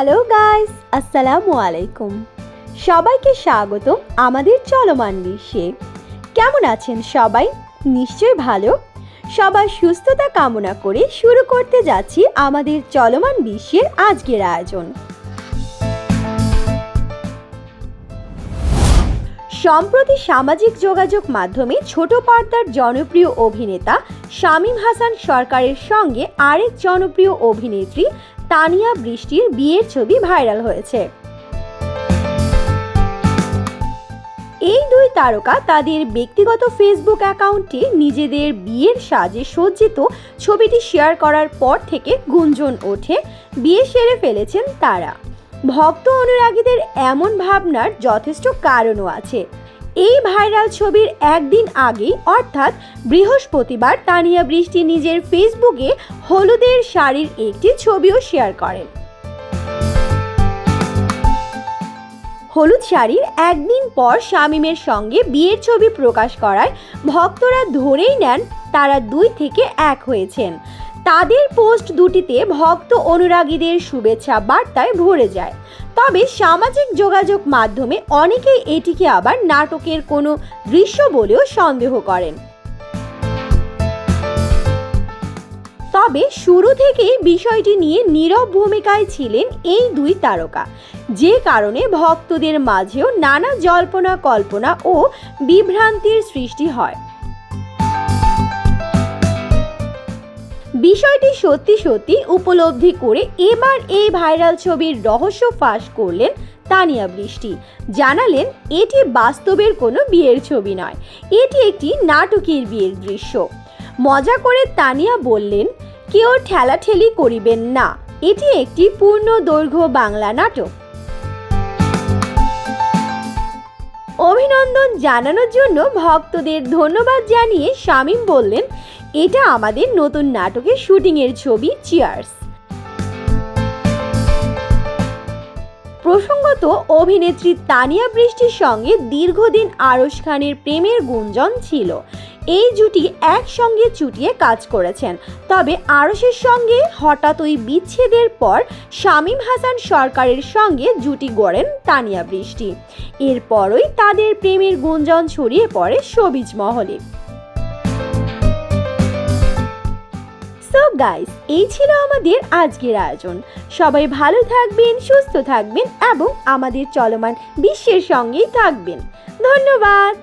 Hello guys আসসালামু আলাইকুম সবাইকে স্বাগত আমাদের চলমান বিশ্বে। কেমন আছেন সবাই? নিশ্চয়ই ভালো। সবার সুস্থতা কামনা করে শুরু করতে যাচ্ছি আমাদের চলমান বিশ্বের আজকের আয়োজন। সম্প্রতি সামাজিক যোগাযোগ মাধ্যমে ছোট পর্দার জনপ্রিয় অভিনেতা শামীম হাসান সরকারের সঙ্গে আরেক জনপ্রিয় অভিনেত্রী তানিয়া বৃষ্টির বিয়ের ছবি ভাইরাল হয়েছে। এই দুই তারকা তাদের ব্যক্তিগত ফেসবুক অ্যাকাউন্টে নিজেদের বিয়ের সাজে সজ্জিত ছবিটি শেয়ার করার পর থেকে গুঞ্জন ওঠে, বিয়ে সেরে ফেলেছেন তারা। ভক্ত অনুরাগীদের এমন ভাবনার যথেষ্ট কারণও আছে। এই ভাইরাল ছবির একদিন আগেই, অর্থাৎ বৃহস্পতিবার, তানিয়া বৃষ্টি নিজের ফেসবুকে হলুদের শাড়ির একটি ছবিও শেয়ার করেন। হলুদ শাড়ির একদিন পর শামীমের সঙ্গে বিয়ের ছবি প্রকাশ করায় ভক্তরা ধরেই নেন তারা দুই থেকে এক হয়েছেন। তাদের পোস্ট দুটিতে ভক্ত অনুরাগীদের শুভেচ্ছা বার্তায় ভরে যায়। তবে সামাজিক যোগাযোগ মাধ্যমে অনেকেই এটিকে আবার নাটকের কোনো দৃশ্য বলেও সন্দেহ করেন। তবে শুরু থেকেই বিষয়টি নিয়ে নীরব ভূমিকায় ছিলেন এই দুই তারকা। যে কারণে ভক্তদের মাঝেও নানা জল্পনা কল্পনা ও বিভ্রান্তির সৃষ্টি হয়। বিষয়টি সত্যি সত্যি উপলব্ধি করে এবার এই ভাইরাল ছবির রহস্য ফাঁস করলেন তানিয়া বৃষ্টি। জানালেন, এটি বাস্তবের কোনো বিয়ের ছবি নয়, এটি একটি নাটকের বিয়ের দৃশ্য। মজা করে তানিয়া বললেন, কেউ ঠেলাঠেলি করিবেন না, এটি একটি পূর্ণ দৈর্ঘ্য বাংলা নাটক। অভিনন্দন জানানোর জন্য ভক্তদের ধন্যবাদ জানিয়ে শামীম বললেন, এটা আমাদের নতুন নাটকের শুটিংয়ের ছবি চিয়ার্স প্রসঙ্গত, অভিনেত্রী তানিয়া বৃষ্টির সঙ্গে দীর্ঘদিন আরশ খানের প্রেমের গুঞ্জন ছিল। এই জুটি একসঙ্গে চুটিয়ে কাজ করেছেন। তবে আরশের সঙ্গে হঠাৎ ওই বিচ্ছেদের পর শামীম হাসান সরকারের সঙ্গে জুটি গড়েন তানিয়া বৃষ্টি। এরপরই তাদের প্রেমের গুঞ্জন ছড়িয়ে পড়ে সবিজ মহলে। সো গাইস এই ছিল আমাদের আজকের আয়োজন। সবাই ভালো থাকবেন, সুস্থ থাকবেন এবং আমাদের চলমান বিশ্বের সঙ্গেই থাকবেন। ধন্যবাদ!